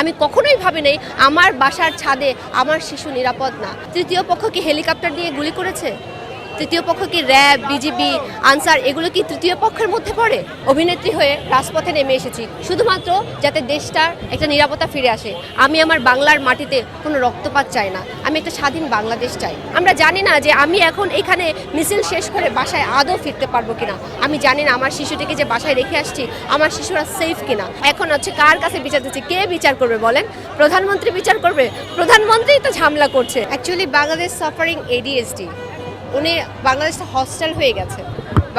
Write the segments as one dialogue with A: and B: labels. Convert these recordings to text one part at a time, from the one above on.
A: আমি কখনোই ভাবি আমার বাসার ছাদে আমার শিশু নিরাপদ না। তৃতীয় পক্ষ কি হেলিকপ্টার দিয়ে গুলি করেছে? তৃতীয় পক্ষ কি র্যাব বিজিবি আনসার, এগুলো কি তৃতীয় পক্ষের মধ্যে পড়ে? অভিনেত্রী হয়ে রাজপথে নেমে এসেছি। শুধুমাত্র যাতে দেশটার একটা নিরাপত্তা ফিরে আসে। আমি আমার বাংলার মাটিতে কোনো রক্তপাত চাই না। আমি একটা স্বাধীন বাংলাদেশ চাই। আমরা জানি না যে আমি এখন এখানে মিছিল শেষ করে বাসায় আদৌ ফিরতে পারব কিনা। আমি জানি না আমার শিশুটিকে যে বাসায় রেখে আসছি, আমার শিশুরা সেফ কিনা। এখন হচ্ছে কার কাছে বিচার দিচ্ছে? কে বিচার করবে বলেন? প্রধানমন্ত্রী বিচার করবে? প্রধানমন্ত্রী তো ঝামেলা করছে। অ্যাকচুয়ালি বাংলাদেশ সাফারিং এডিএসডি উনি বাংলাদেশটা হস্টেল হয়ে গেছে।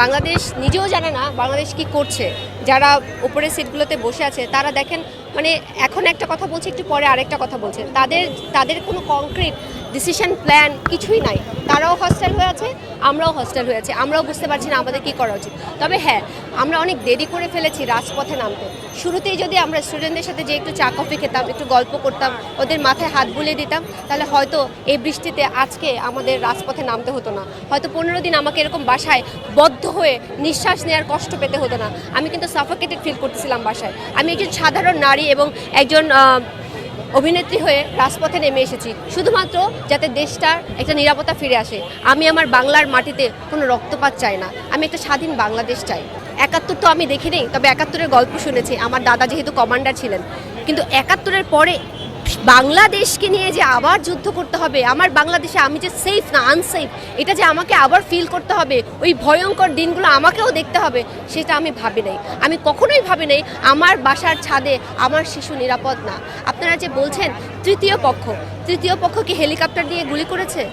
A: বাংলাদেশ নিজেও জানে না বাংলাদেশ কি করছে। যারা উপরের সিটগুলোতে বসে আছে, তারা দেখেন মানে এখন একটা কথা বলছে, একটু পরে আরেকটা কথা বলছে। তাদের তাদের কোনো কংক্রিট ডিসিশন প্ল্যান কিছুই নাই। তারাও হস্টেল হয়ে আছে আমরাও হস্টেল হয়ে আছি আমরাও বুঝতে পারছি না আমাদের কী করা উচিত। তবে হ্যাঁ আমরা অনেক দেরি করে ফেলেছি রাজপথে নামতে। শুরুতেই যদি আমরা স্টুডেন্টদের সাথে যে একটু চা কফি খেতাম, একটু গল্প করতাম, ওদের মাথায় হাত বুলিয়ে দিতাম, তাহলে হয়তো এই বৃষ্টিতে আজকে আমাদের রাজপথে নামতে হতো না। হয়তো পনেরো দিন আমাকে এরকম বাসায় বদ্ধ হয়ে নিঃশ্বাস নেওয়ার কষ্ট পেতে হতো না। আমি কিন্তু সাফোকেটেড ফিল করতেছিলাম বাসায়। আমি একজন সাধারণ নারী এবং একজন অভিনেত্রী হয়ে রাজপথে নেমে এসেছি। শুধুমাত্র যাতে দেশটার একটা নিরাপত্তা ফিরে আসে। আমি আমার বাংলার মাটিতে কোনো রক্তপাত চাই না। আমি একটা স্বাধীন বাংলাদেশ চাই। একাত্তর তো আমি দেখিনি, তবে একাত্তরের গল্প শুনেছি। আমার দাদা যেহেতু কমান্ডার ছিলেন। কিন্তু একাত্তরের পরে বাংলাদেশকে নিয়ে যে আবার যুদ্ধ করতে হবে, আমার বাংলাদেশে আমি যে সেফ না আনসেফ এটা যে আমাকে আবার ফিল করতে হবে, ওই ভয়ঙ্কর দিনগুলো আমাকেও দেখতে হবে, সেটা আমি ভাবি নাই। আমি কখনোই ভাবি নাই আমার বাসার ছাদে আমার শিশু নিরাপদ না। আপনারা যে বলছেন, তৃতীয় পক্ষ তৃতীয় পক্ষ কি হেলিকপ্টার দিয়ে গুলি করেছে?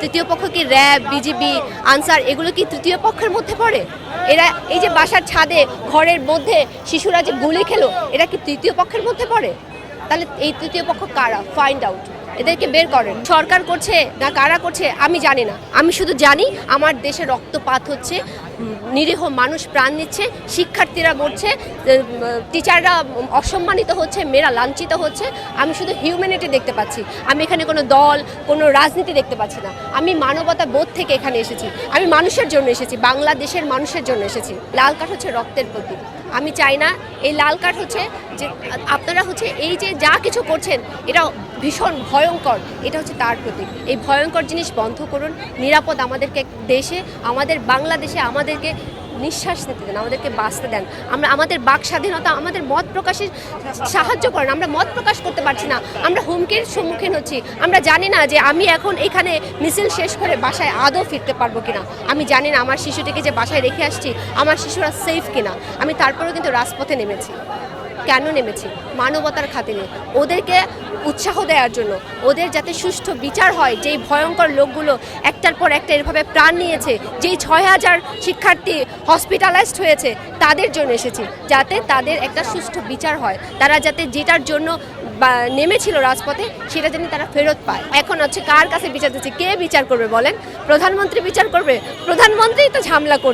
A: তৃতীয় পক্ষ কি র্যাব বিজিবি আনসার, এগুলো কি তৃতীয় পক্ষের মধ্যে পড়ে? এরা এই যে বাসার ছাদে, ঘরের মধ্যে শিশুরা যে গুলি খেলো, এরা কি তৃতীয় পক্ষের মধ্যে পড়ে? তাহলে এই তৃতীয় পক্ষ কারা? ফাইন্ড আউট এদেরকে বের করেন। সরকার করছে না কারা করছে, আমি জানি না। আমি শুধু জানি আমার দেশে রক্তপাত হচ্ছে নিরীহ মানুষ প্রাণ নিচ্ছে, শিক্ষার্থীরা মরছে টিচাররা অসম্মানিত হচ্ছে, মেয়েরা লাঞ্ছিত হচ্ছে। আমি শুধু হিউম্যানিটি দেখতে পাচ্ছি। আমি এখানে কোনো দল, কোনো রাজনীতি দেখতে পাচ্ছি না। আমি মানবতা বোধ থেকে এখানে এসেছি। আমি মানুষের জন্য এসেছি, বাংলাদেশের মানুষের জন্য এসেছি। লাল কাঠ হচ্ছে রক্তের প্রতীক। আমি চাই না, এই লাল কাঠ হচ্ছে যে, আপনারা হচ্ছে এই যে যা কিছু করছেন, এটা ভীষণ ভয়ঙ্কর। এটা হচ্ছে তার প্রতীক। এই ভয়ঙ্কর জিনিস বন্ধ করুন। নিরাপদ আমাদেরকে দেশে, আমাদের বাংলাদেশে আমাদেরকে নিঃশ্বাস নিতে দেন, আমাদেরকে বাঁচতে দেন। আমরা, আমাদের বাক স্বাধীনতা, আমাদের মত প্রকাশের সাহায্য করেন। আমরা মত প্রকাশ করতে পারছি না। আমরা হুমকির সম্মুখীন হচ্ছি। আমরা জানি না যে আমি এখন এখানে মিছিল শেষ করে বাসায় আদৌ ফিরতে পারব কিনা। আমি জানি না আমার শিশুটিকে যে বাসায় রেখে আসছি, আমার শিশুরা সেফ কিনা। আমি তারপরেও কিন্তু রাজপথে নেমেছি। কেন নেমেছি? মানবতার খাতিরে ওদেরকে উৎসাহ দেওয়ার জন্য, ওদের যাতে সুষ্ঠু বিচার হয়, যেই ভয়ঙ্কর লোকগুলো একটার পর একটা এভাবে প্রাণ নিয়েছে, যেই ছয় হাজার শিক্ষার্থী হসপিটালাইজড হয়েছে, তাদের জন্য এসেছি। যাতে তাদের একটা সুষ্ঠু বিচার হয়। তারা যাতে যেটার জন্য বা নেমেছিল রাজপথে, সেটা যেন তারা ফেরত পায়। এখন হচ্ছে কার কাছে বিচার দিচ্ছে কে বিচার করবে বলেন? প্রধানমন্ত্রী বিচার করবে? প্রধানমন্ত্রী তো ঝামেলা করছে।